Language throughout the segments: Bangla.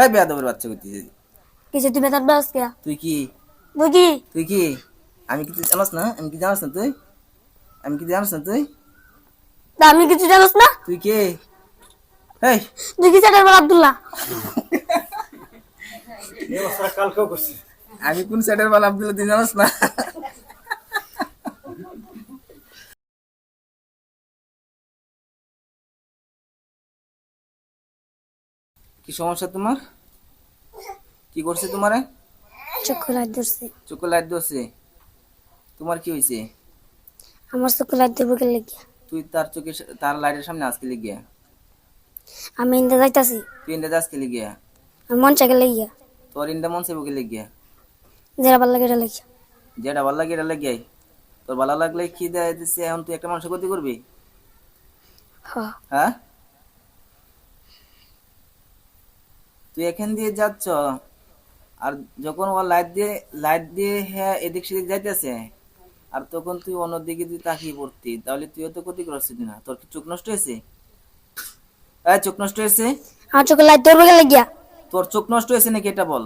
হ্যাঁ বেয়াদবের বাচ্চা করতেছিস কিছু তুমি তার বাস কে তুই কি? তুই কি? তুই কি? আমি কি তুই জানাস না? আমি কি জানাস না তুই? আমি কি জানাস না তুই? তা আমি কিছু জানোস না? তুই কে? হেই! তুই কি সেটার বল আব্দুল্লাহ? আমি কোন সাইডের বাল আব্দুল্লাহ তুই জানাস না? কি সমস্যা তোমার? কি করছে তোমারে? চক্ষু লাইট ধরছে। চোখে লাইট ধরছে। তোমার কি হয়েছে? আমার চক্ষু লাইট ধরবো কে লেগে? তুই তার চোখে তার লাইটের সামনে আজকে লিগিয়া আমি ইন্দা যাইতাছি। তুই ইন্দা আজকে লিগিয়া আর মন চাকে লেগে? তোর ইন্দা মন সেবকে লিগিয়া যেটা ভালো লাগে এটা লেগে। যেটা ভালো লাগে এটা লাগিয়াই তোর ভালো লাগলে কি দেয় দিচ্ছে এখন তুই একটা মানুষের ক্ষতি করবি? হ্যাঁ হ্যাঁ তুই এখান দিয়ে যাচ্ছ আর যখন ও লাইট দিয়ে লাইট দিয়ে হ্যাঁ এদিক সেদিক যাইতেছে আর তখন তুই অন্যদিকে তুই তাকিয়ে পড়তি তাহলে তুইও তো ক্ষতিগ্রস্ত না। তোর কি চোখ নষ্ট হয়েছে? হ্যাঁ চোখ নষ্ট হয়েছে? আমার চোখে লাইট ধরবো কে লেগে তোর চোখ নষ্ট হয়েছে নাকি এটা বল?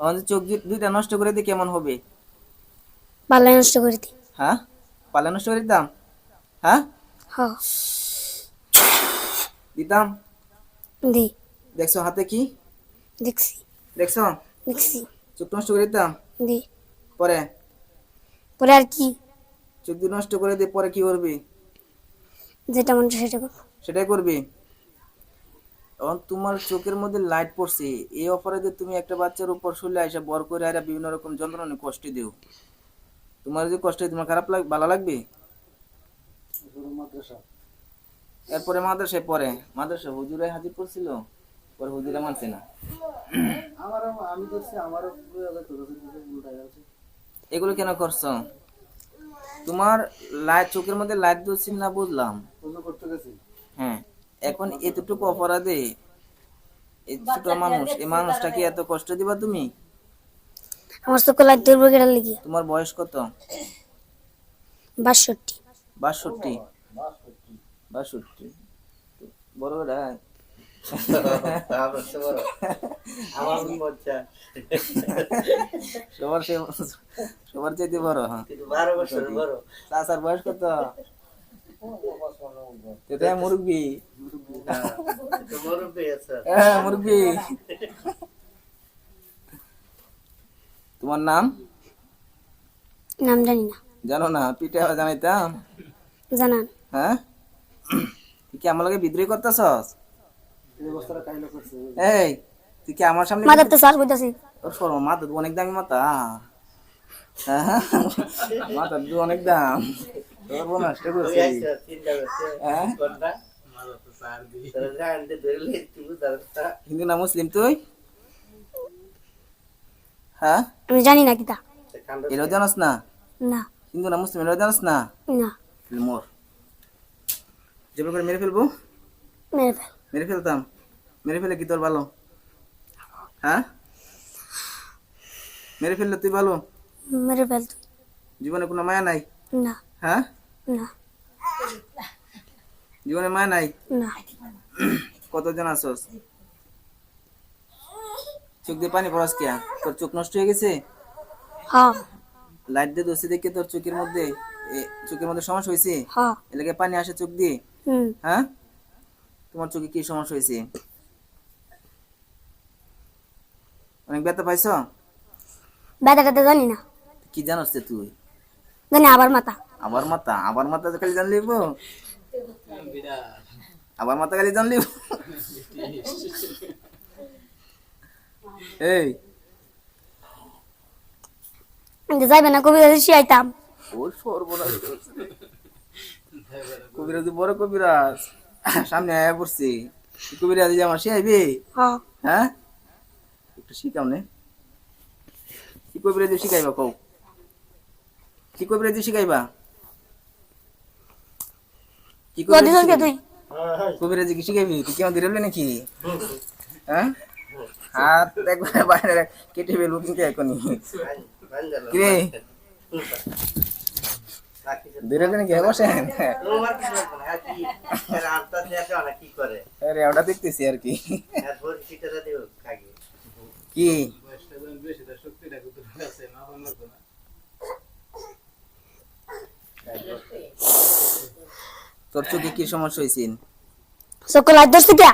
আমাদের চোখ দুইটা নষ্ট করে দিয়ে কেমন হবে? ভালো নষ্ট করে দি। হ্যাঁ? পালা নষ্ট করে দিতাম? হ্যাঁ? হ্যাঁ দিতাম দি। দেখছ হাতে কি? দেখছি। দেখছ? দেখছি। চোখ নষ্ট করে দিতাম? দি। পরে? পরে আর কি? চোখ দিয়ে নষ্ট করে দিয়ে পরে কি করবি? যেটা মন সেটা করব। সেটাই করবি? এখন তোমার চোখের মধ্যে লাইট পড়ছে। এই অপরাধে তুমি একটা বাচ্চার উপর শুলে আসা বর করে আর বিভিন্ন রকম যন্ত্রণা কষ্ট দিও। তোমার যদি কষ্ট তোমার খারাপ লাগ ভালো লাগবে? এরপরে মাদ্রাসায় পরে মাদ্রাসা হুজুরে হাজির করছিল পরে হুজুরে মানছে না। আমি আমারও এগুলো কেন করছ? তোমার লাইট চোখের মধ্যে লাইট দিচ্ছি না বুঝলাম। পুজো করতে গেছি। হ্যাঁ এখন এতটুকু অপরাধে এই ছোট মানুষ এই মানুষটাকে এত কষ্ট দিবা তুমি? আমার চোখে লাইট ধরবো কে লেগে তোমার বয়স কত? বাষট্টি। বাষট্টি। বাষট্টি সবার সে সবার চাইতে বড় হ্যাঁ বারো বছর বড় চাচার বয়স কত মুরব্বি হ্যাঁ মুরব্বি তোমার নাম নাম জানি না জানো না পিঠে জানাইতাম জানান হ্যাঁ তুই কি আমার লগে বিদ্রোহী করতেছস? এই তুই কি আমার সামনে মাথার তো শ্বাস বইতাছি ওর সর মাথা অনেক দামি মাথা। হ্যাঁ? তো অনেক দাম। তোর বোন নষ্ট করছে হ্যাঁ? তোরা তুই হিন্দু না মুসলিম তুই? হ্যাঁ? আমি জানি না কিতা। এরাও জানাস না? না। হিন্দু না মুসলিম এরাও জানাস না? না। মোর। করে মেরে ফেলব? মেরে ফেল। মেরে ফেলতাম। মেরে ফেলে কি তোর ভালো? হ্যাঁ? মেরে ফেললে তুই ভালো? মেরে ফেল জীবনে কোনো মায়া নাই? না। হ্যাঁ? না। জীবনে মায়া নাই? না। কতজন আসস চোখ দিয়ে পানি পড়াস কে তোর চোখ নষ্ট হয়ে গেছে? হ্যাঁ। লাইট দিয়ে দোষে দেখে তোর চোখের মধ্যে চোখের মধ্যে সমস্যা হয়েছে হ্যাঁ। এলাকায় পানি আসে চোখ দিয়ে? হ্যাঁ? তোমার চোখে কি সমস্যা হয়েছে? অনেক ব্যথা পাইছ? ব্যথাটাতে জানি না। কি জানোস তুই? জানি আবার মাথা। আবার মাথা? আবার মাথা খালি জানলিব আবার মাথা খালি জানলিব এই। কিন্তু যাইবে না কবি শিয়াইতাম ও সর্বনাশ। কবিরাজ বড় কবিরাজ। সামনে আয়া পড়ছি। কবিরাজ যে আমার সে আইবে হ্যাঁ? হ্যাঁ একটু শিখাও নে। কি কবিরাজ শিখাইবা কও? কি কবিরাজ শিখাইবা? কি কবিরাজি কে শিখাইবা? তুই কবিরাজি কি শিখাইবি? তুই কেমন দিলে নাকি? হ্যাঁ? হাত একবার বাইরে কেটে ফেলব কিন্তু এখনই। কিরে? বসেন? আরে ওটা দেখতেছি আর কি? কি? তার চোখে কি সমস্যা হয়েছে? চোখে লাইট ধরছে গিয়া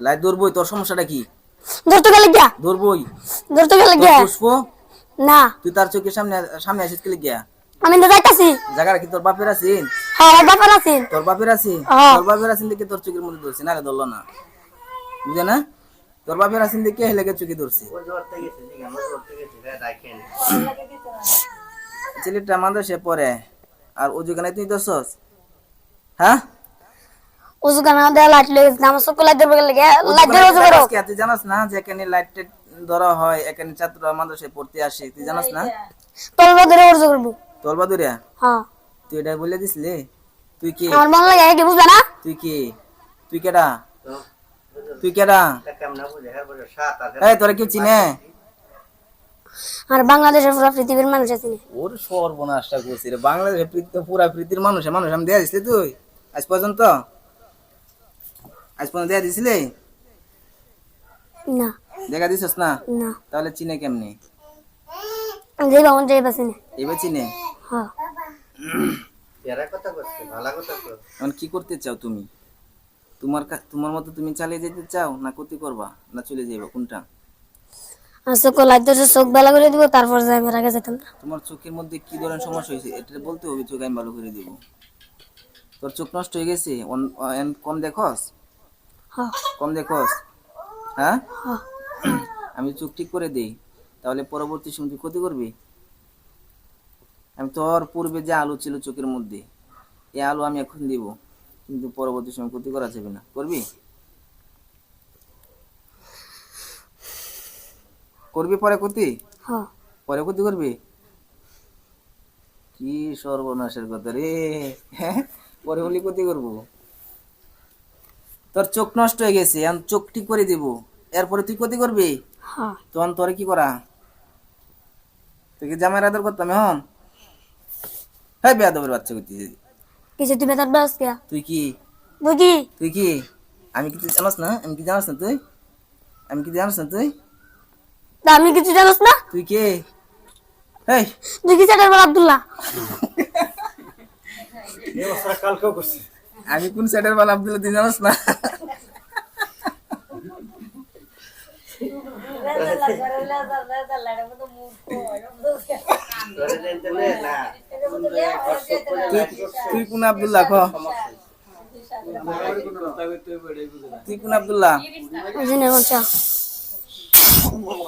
লাইট ধরবই তোর সমস্যাটা কি? ধরতে গেলে গিয়া? ধরবই? ধরতে গেলে গিয়া? পুষ্প? না। তুই তার চোখের সামনে সামনে আসিস গেলে গিয়া? আমি তো যাইতাছি। জায়গাটা কি তোর বাপের আছেন? হ্যাঁ আমার ব্যাপার আছে তোর বাপের। তোর বাপের আছেন দেখে তোর চোখের মধ্যে ধরছে না রে ধরলো না। বুঝে না? তোর বাপের আছেন দেখে হেলেকে চোখে ধরছে। ছেলেটা আমাদের সে পরে আর ও যেখানে তুই ধরছস? হ্যাঁ? লাইট আমার চোখে লাইট ধরবে লাইট ধরে উজু করো তুই জানাস না যে এখানে লাইট ধরা হয় এখানে ছাত্র মাদ্রাসায় পড়তে আসে তুই জানাস না? তলবা ধরে করব। তোর বাদুরিয়া? হ্যাঁ। তুই এটা বলে দিসলে তুই কি? আমার মন লাগে কি না? তুই কি? তুই কেডা? তুই কেডা। এই তোরা কেউ চিনে? আর বাংলাদেশের পুরো পৃথিবীর মানুষ ওর সর্বনাশটা করছি রে। বাংলাদেশে প্রীতি পুরা প্রীতির মানুষ। মানুষ আমি দেয়া দিসলে তুই? আজ পর্যন্ত? আজ পর্যন্ত দেয়া দিছিলি? না। দেখা দিছস না? না। তাহলে চিনে কেমনে? না এবার চিনে হ্যাঁ। এরা কথা করছে, ভালো কথা কর। এখন কি করতে চাও তুমি? তোমার কা- তোমার মতো তুমি চালিয়ে যেতে চাও না ক্ষতি করবা? না চলে যাইবা? কোনটা? আর চোখে বেলা করে দিব তারপর যাই আমি আগে যেতাম না। তোমার চোখের মধ্যে কি ধরনের সমস্যা হয়েছে? এটা বলতে হবে চোখ আমি ভালো করে দিব। তোর চোখ নষ্ট হয়ে গেছে? কম দেখস? হ্যাঁ। কম দেখস? হ্যাঁ? হ্যাঁ। আমি চোখ ঠিক করে দেই। তাহলে পরবর্তী সময় তুই ক্ষতি করবি? আমি তোর পূর্বে যে আলো ছিল চোখের মধ্যে এই আলো আমি এখন দিব কিন্তু পরবর্তী সময় ক্ষতি করা যাবে না। করবি? করবি পরে ক্ষতি? হ্যাঁ। পরে ক্ষতি করবি? কি সর্বনাশের কথা রে। হ্যাঁ পরে হলি ক্ষতি করব। তোর চোখ নষ্ট হয়ে গেছে এখন চোখ ঠিক করে দিব। এরপরে তুই ক্ষতি করবি? হ্যাঁ। তখন তোরে কি করা? তুই কি জামাই আদর করতাম এখন? হ্যাঁ বেয়াদবের বাচ্চা করতেছি কিছু তুমি তার বাস গিয়া তুই কি? তুই কি তুই কি? আমি কি তুই জানাস না? আমি কি জানাস না তুই? আমি কি জানাস না তুই? তা আমি কিছু জানোস না? তুই কে? এই তুই কি চাটার বল আব্দুল্লাহ? আমি কোন সাইডের বাল আব্দুল্লাহ তুই জানাস না। তুই কোন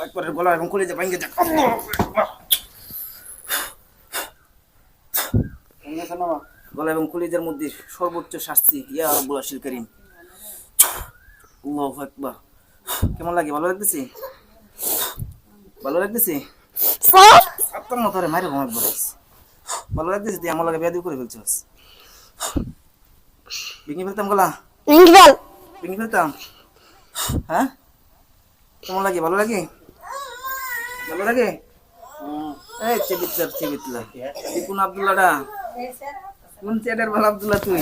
একবারে গলা এবং কলেজের মধ্যে সর্বোচ্চ শাস্তি, ইয়া আশিল করিম। কেমন লাগে, ভালো লাগতেছে? ভালো লাগতেছে? আপনার মতো রে মারে ঘুমাক বলাইস ভালো লাগতেছে তুই আমার লাগে বেয়াদি করে ফেলছস। ভেঙে ফেলতাম গলা। ইংবেল ভেঙে ফেলতাম। হ্যাঁ? কেমন লাগে? ভালো লাগে? ভালো লাগে? এই চেবিতলার চেবিতলা তুই কোন আব্দুল্লাহটা? কোন চেটের ভালো আব্দুল্লাহ তুই?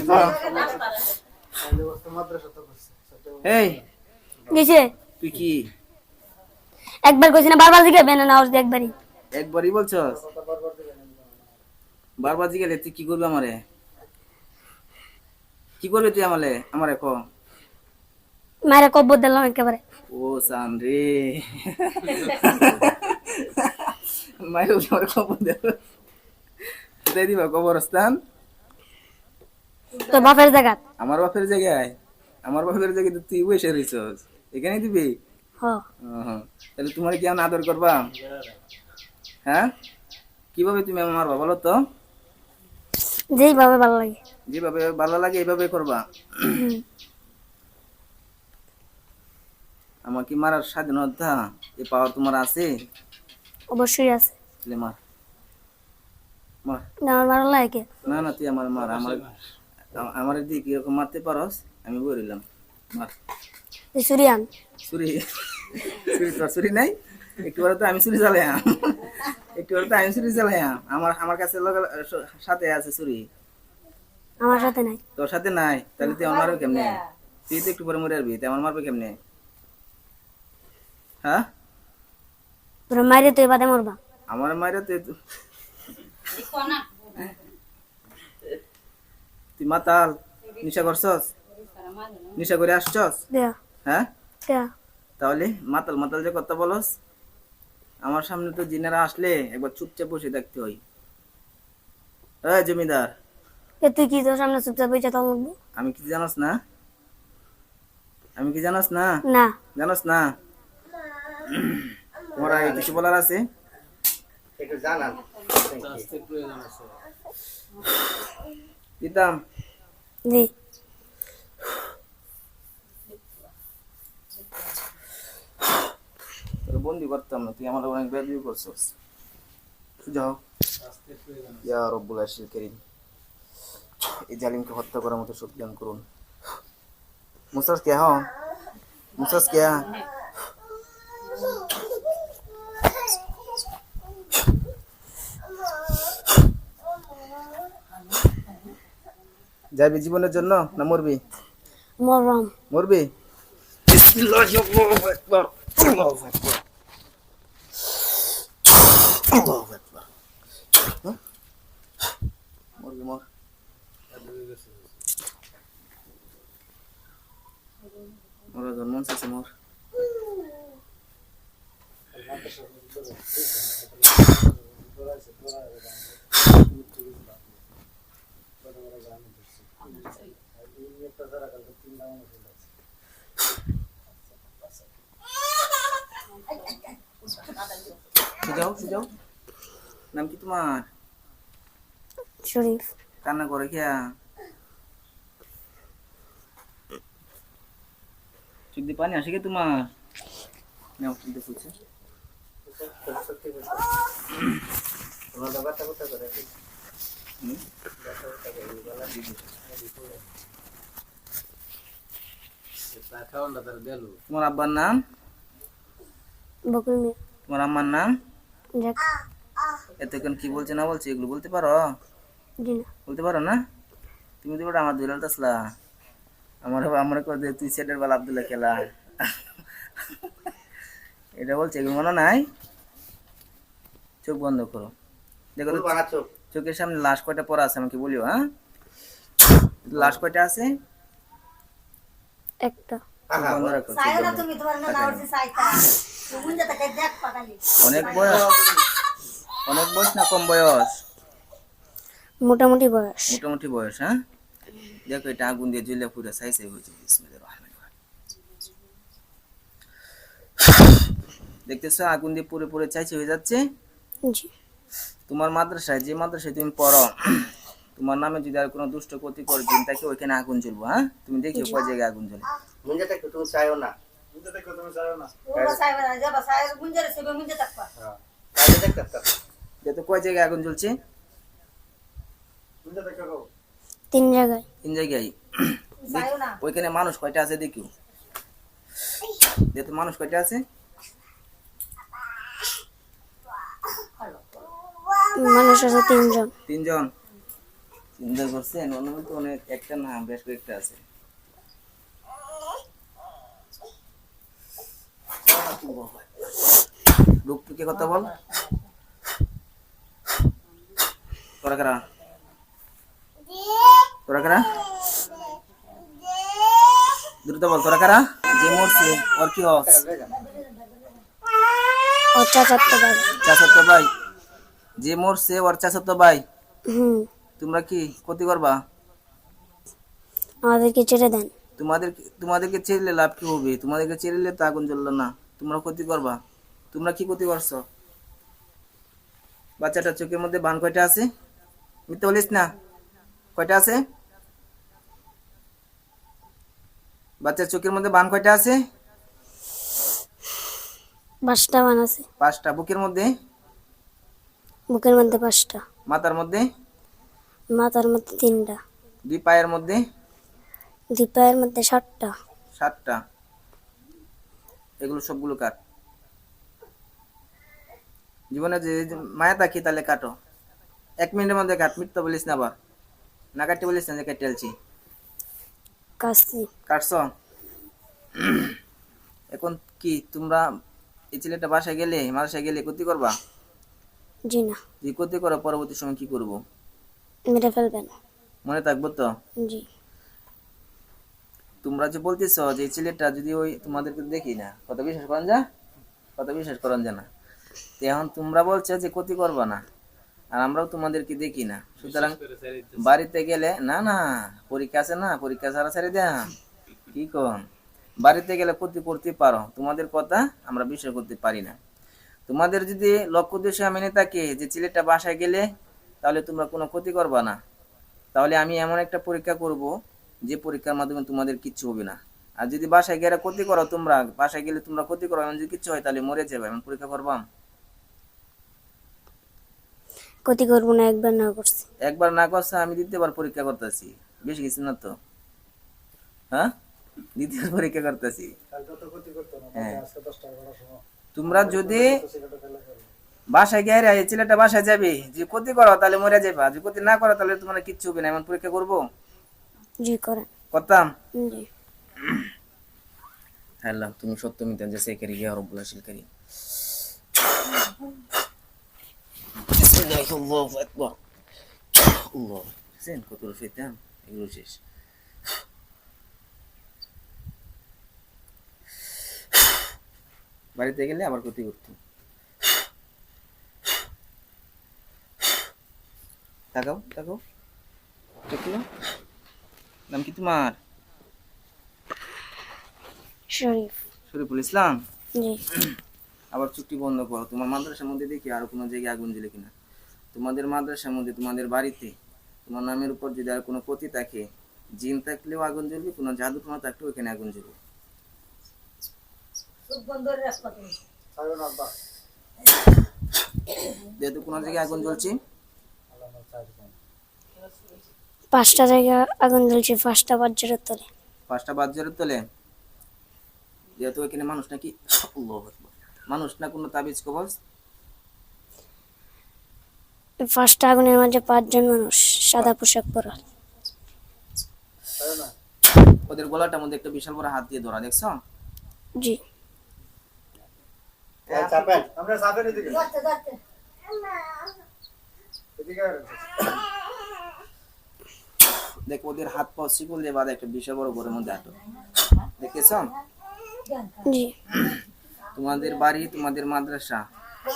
এই। তুই কি? একবার কইছি না বারবার দিকে বেনা না ওর একবারই। একবারই বলছস? বারবার জিগেলে তুই কি করবি আমারে? কি করবি তুই আমারে আমারে ক। মায়ের কব্বর দিলাম একেবারে। ও সান রে। মায়ের আমার খবর দেব কোথায় দিবা কবরস্থান তো বাপের জায়গা। আমার বাপের জায়গায়? আমার বাপের জায়গায় তুই বসে রইছস। এখানে দিবি। তাহলে তোমার কি আমি আদর করবা? হ্যাঁ? কীভাবে তুমি আমার মারবা বলো তো? যেইভাবে ভালো লাগে। যেভাবে ভালো লাগে এইভাবে করবা। আমাকে মারার স্বাধীনতা এই পাওয়ার তোমার আছে? অবশ্যই আছে। তাহলে মার। মার। না আমার ভালো লাগে। না না তুই আমার মার। আমার আমার দিকে কীরকম মারতে পারস? আমি বলিলাম মার। সুরিয়ান। ছুরি ছুরি তোর ছুরি নাই? একটু পরে তো আমি ছুরি চালাই একটু তো আইন চুরি চালাই আমার আমার কাছে লগা- স- সাথে আছে চুরি আমার সাথে নাই। তোর সাথে নাই? তাহলে তুই আমার কেমনে? তুই তো একটু পরে মরে আসবি তুই আমার মারবে কেমনে? হ্যাঁ? তোরা মাইরে তুই বাদে মরবা। আমার মায়ের তুই তুই মাতাল। নিশা করছস? নিশা করে আসছস? হ্যাঁ? তাহলে মাতাল মাতাল যে কথা বলস আমার সামনে তো জিনেরা আসলে একবার চুপচাপ বসে থাকতে হয়। এই জমিদার। এ তুই কি তোর সামনে চুপচাপ বইটা তো আমি কি জানাস না? আমি কি জানোস না? না। জানোস না? তোমার আগে কিছু বলার আছে? একটু জানান। দিতাম দি বন্দি করতাম না তুই আমার অনেক বেদবি করছস। যাও ইয়া রব্বুল আশিল করিম। এই জালিমকে হত্যা করার মতো শক্তি দান করুন। মুসাস কে হ্যাঁ? মুসাস কে? যাবি জীবনের জন্য না মরবি? মরবি? বিসমিল্লাহির রহমানির আকবার। আল্লাহু আকবার? মরবি মর মরা জন্ম আছে মর সুজাও সুজাও নাম কি তোমার শরীফ কান্না করে খেয়া চোখ দিয়ে পানি আসে কে তোমার নাও চোখ দিয়ে ফুটছে তোমার ব্যাপারটা কোথায় করে হুম? তোমার আব্বার নাম বকুল মিয়া তোমার আম্মার নাম যাক এতক্ষণ কি বলছে না বলছে এগুলো বলতে পারো? বলতে পারো না? তুমি তো বড় আমার দুলাল তাসলা। আমার আমার করে তুই সেটের বেলা আব্দুল্লাহ খেলা। এটা বলছে এগুলো মনে নাই? চোখ বন্ধ করো। দেখো চোখের সামনে লাশ কয়টা পড়া আছে আমাকে বলিও হ্যাঁ? লাশ কয়টা আছে? একটা। বন্ধ রাখো অনেক বয়স। অনেক বয়স না কম বয়স? মোটামুটি বয়স। মোটামুটি বয়স হ্যাঁ? দেখো এটা আগুন দিয়ে জ্বলে পুরো সাই সাই হয়েছে। বিসমিল্লাহির রহমানির রহিম। দেখতেছো আগুন দিয়ে পুরো পুরো চাইছে হয়ে যাচ্ছে? জি। তোমার মাদ্রাসায় যে মাদ্রাসায় তুমি পড়ো তোমার নামে যদি আর কোনো দুষ্ট ক্ষতি করে দিন তাকে ওইখানে আগুন জ্বলবো হ্যাঁ? তুমি দেখিও কয় জায়গায় আগুন জ্বলে। মুঞ্জাটা একটু তুমি চাইও না। কাজে দেখতে পারো। যাতে কয় জায়গায়। আগুন জ্বলছে তিন জায়গায়। তিন জায়গায় ওইখানে মানুষ কয়টা আছে দেখিও। যেহেতু মানুষ কয়টা আছে? মানুষ আছে তিনজন। তিনজন। চিন্তা করছেন তো অনেক একটা না বেশ কয়েকটা আছে। রূপটুকে কথা বল তোরা কারা তোরা কারা দ্রুত বল তোরা কারা যে মরছে ওর কি হস ও চাচাতো ভাই চাচাতো ভাই যে মরছে ওর চাচাতো ভাই হুম তোমরা কি ক্ষতি করবা আমাদেরকে ছেড়ে দেন তোমাদের তোমাদেরকে ছেড়লে লাভ কি হবে তোমাদেরকে ছেড়লে তো আগুন জ্বললো না তোমরা ক্ষতি করবা। তোমরা কি ক্ষতি করছ? বাচ্চাটার চোখের মধ্যে বান কয়টা আছে? মিথ্যে বলিস না। কয়টা আছে? বাচ্চার চোখের মধ্যে বান কয়টা আছে? পাঁচটা বান আছে। পাঁচটা। বুকের মধ্যে? বুকের মধ্যে পাঁচটা। মাথার মধ্যে? মাথার মধ্যে তিনটা। দুই পায়ের মধ্যে? দুই পায়ের মধ্যে সাতটা। সাতটা। এগুলো সবগুলো কাট জীবনে যে মায়া থাকি তাহলে কাটো। এক মিনিটের মধ্যে কাট মিথ্যা বলিস না আবার না কাটতে বলিস না যে কেটে আলছি। কাটছ। এখন কি তোমরা এই ছেলেটা বাসায় গেলে মাদ্রাসায় গেলে ক্ষতি করবা? জি না। যে ক্ষতি করো পরবর্তী সময় কি করব? মেরে মনে থাকব তো? জি। তোমরা যে বলতেছ যে ছেলেটা যদি ওই তোমাদেরকে দেখি না কথা বিশ্বাস করেন যা? কথা বিশ্বাস করেন যা না? এখন তোমরা বলছো যে ক্ষতি করবা না, আর আমরাও তোমাদেরকে দেখি না। সুতরাং বাড়িতে গেলে, না না, পরীক্ষা আছে না, পরীক্ষা ছাড়া ছেড়ে দেয়া। কি কন? বাড়িতে গেলে ক্ষতি করতে পারো, তোমাদের কথা আমরা বিশ্বাস করতে পারি না। তোমাদের যদি লক্ষ্য উদ্দেশ্য মেনে থাকে যে ছেলেটা বাসায় গেলে তাহলে তোমরা কোনো ক্ষতি করবা না। তাহলে আমি এমন একটা পরীক্ষা করব যে পরীক্ষার মাধ্যমে তোমাদের কিচ্ছু হবে না। আর যদি বাসায় গেলে ক্ষতি করো তোমরা বাসায় গেলে তোমরা ক্ষতি করো এমন যদি কিচ্ছু হয় তাহলে মরে যাবে এমন পরীক্ষা করবাম ক্ষতি করব না একবার না করছি। একবার না করছে আমি দ্বিতীয়বার পরীক্ষা করতেছি। বেশি কিছু না তো। হ্যাঁ? দ্বিতীয় পরীক্ষা করতেছি। হ্যাঁ। তোমরা যদি বাসায় গিয়ে ছেলেটা বাসায় যাবে যে ক্ষতি করো তাহলে মরে যাবে। যদি ক্ষতি না করো তাহলে তোমার কিচ্ছু হবে না এমন পরীক্ষা করব? জি করেন। করতাম। জি। আল্লাহ তুমি সত্য মিথ্যা যে সে করি ইয়া রব্বুল আশিল করি আল্লাহু আকবার আল্লাহ। সেন কত রফিতাম এগুলো শেষ। বাড়িতে গেলে আবার ক্ষতি করতো তাকাও তাকাও। দেখল নাম কি তোমার? শরীফ। শরীফুল ইসলাম? আবার চুক্তি বন্ধ করো। তোমার মাদ্রাসার মধ্যে দেখি আর কোনো জায়গায় আগুন জ্বলে কিনা। তোমাদের মাদ্রাসার মধ্যে তোমাদের বাড়িতে তোমার নামের উপর যদি আর কোনো ক্ষতি থাকে জিন থাকলেও আগুন জ্বলবে কোনো জাদু টোনা থাকলেও এখানে আগুন জ্বলবে। যেহেতু কোনো জায়গায় আগুন জ্বলছে আল্লাহ আমার ছাড়ি দেন। পাঁচটা জায়গা আগুন জ্বলছে পাঁচটা বাজ্যের তলে। পাঁচটা বাজারের তোলে? যেহেতু এখানে মানুষ নাকি? মানুষ না কোনো তাবিজ কবজ? পাঁচটা আগুনের মাঝে পাঁচজন মানুষ সাদা পোশাক পরা। ওদের গলাটার মধ্যে একটা বিশাল বড় হাত দিয়ে ধরা দেখছ? জি। আমরা চাপেন এদিকে এদিকে আসেন। দেখ ওদের হাত পা শিকল দিয়ে বাঁধা একটা বিশাল বড় ঘরের মধ্যে আটো দেখেছ? জি। তোমাদের বাড়ি তোমাদের মাদ্রাসা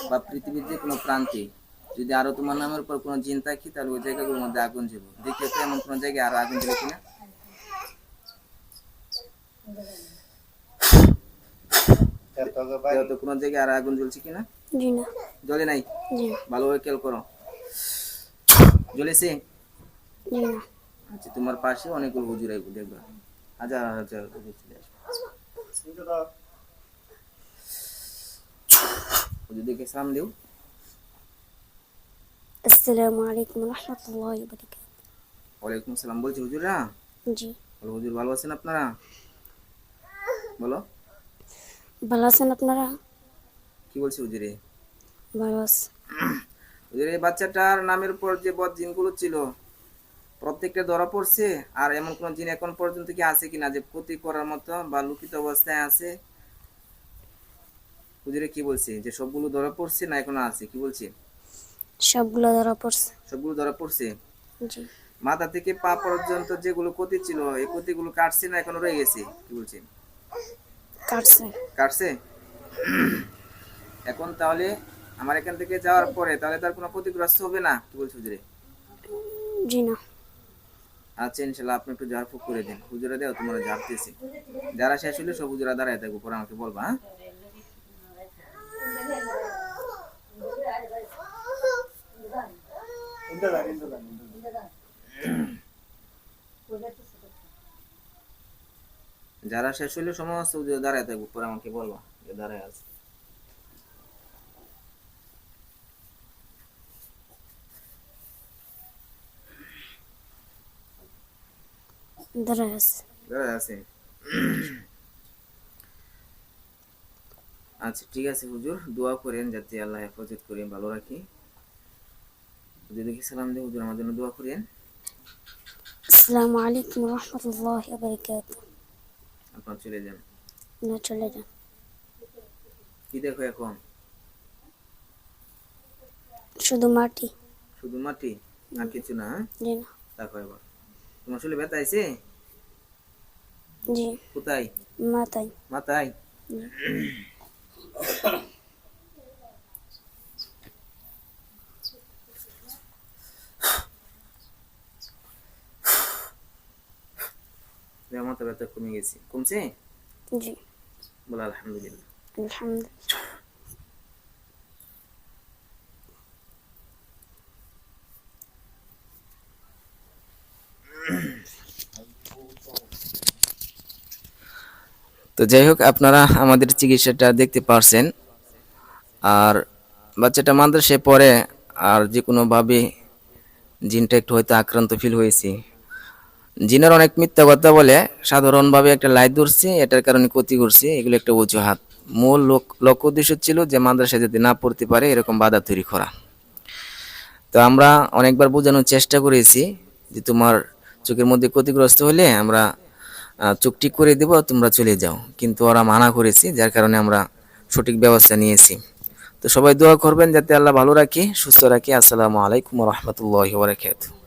বা পৃথিবীর যে কোনো প্রান্তে যদি আরও তোমার নামের উপর কোনো জিন থাকে তাহলে ওই জায়গাগুলোর মধ্যে আগুন জ্বলবে দেখে তো এমন কোনো জায়গায় আরও আগুন জ্বলে কিনা। কোনো জায়গায় আর আগুন জ্বলছে কিনা? জ্বলে নাই? ভালোভাবে খেয়াল করো। জ্বলেছে? আচ্ছা তোমার পাশে অনেকগুলো হুজুর আইব দেখবা। হাজার হাজার হুজুর চলে। হুজুরদেরকে সালাম দিও। আসসালামু আলাইকুম রহমতুল্লাহ বারাকাতুহু। ওয়ালাইকুম সালাম বলছি হুজুরা জি। বলো হুজুর ভালো আছেন আপনারা? বলো। ভালো আছেন আপনারা? কি বলছে হুজুরে? ভালো আছে। হুজুর বাচ্চাটার নামের উপর যে বদ জিনগুলো ছিল প্রত্যেকটা ধরা পড়ছে আর এমন কোন জিন এখন পর্যন্ত কি আছে কিনা যে ক্ষতি করার মতো বা লুকিত অবস্থায় আছে? হুজুরে কি বলছে? যে সবগুলো ধরা পড়ছে না এখনও আছে? কি বলছে? সবগুলো ধরা পড়ছে। সবগুলো ধরা পড়ছে? জি। মাথা থেকে পা পর্যন্ত যেগুলো ক্ষতি ছিল এই ক্ষতিগুলো কাটছে না এখনও রয়ে গেছে? কি বলছে? কাটছে। কাটছে? এখন তাহলে আমার এখান থেকে যাওয়ার পরে তাহলে তার কোনো ক্ষতিগ্রস্ত হবে না? কি বলছে হুজুরে? জি না। আচ্ছা ইনশাল্লাহ আপনি একটু ঝাড়ফুঁক করে দিন। হুজুরা দেও, তোমরা ঝাড়তেছি। যারা শেষ হলে সব হুজুরা দাঁড়ায় থাকব, পরে আমাকে বলবা হ্যাঁ। যারা শেষ হলে সমস্ত দাঁড়ায় থাকব, পরে আমাকে বলবা দাঁড়ায় আছে। দাঁড়ায় আছে আচ্ছা ঠিক আছে হুজুর। দোয়া করেন যাতে আল্লাহ হেফাজত করে ভালো রাখি। যদি সালাম দিয়ে হুজুর আমার জন্য দোয়া করেন। আসসালামু আলাইকুম রহমতুল্লাহ বারকাত আপনার চলে যান। না চলে যান। কি দেখো এখন? শুধু মাটি। শুধু মাটি? আর কিছু না হ্যাঁ? দেখো এবার। তোমার শরীরে ব্যথা আছে জি। কোথায়? মাথায়। মাথায়? মাথা ব্যথা কমে গেছে। কমছে? জি। বলে আলহামদুলিল্লাহ। আলহামদুলিল্লাহ। যাই হোক, আপনারা আমাদের চিকিৎসাটা দেখতে পারছেন। আর বাচ্চাটা মাদ্রাসায় পড়ে, আর যে কোনোভাবে জিনটা একটু হয়তো আক্রান্ত ফিল হয়েছে। জিনের অনেক মিথ্যা কথা বলে, সাধারণভাবে একটা লাইট ধরছে, এটার কারণে ক্ষতি করছে, এগুলো একটা অজুহাত। মূল লোক- লক্ষ্য উদ্দেশ্য ছিল যে মাদ্রাসায় যদি না পড়তে পারে, এরকম বাধা তৈরি করা। তো আমরা অনেকবার বোঝানোর চেষ্টা করেছি যে তোমার চোখের মধ্যে ক্ষতিগ্রস্ত হলে আমরা ঠিক করে দেব, তোমরা চলে যাও। কিন্তু ওরা মানা করেছে, যার কারণে আমরা সঠিক ব্যবস্থা নিয়েছি। তো সবাই দোয়া করবেন যাতে আল্লাহ ভালো রাখি, সুস্থ রাখি। আসসালামু আলাইকুম রহমতুল্লাহ বারাকাতুহ।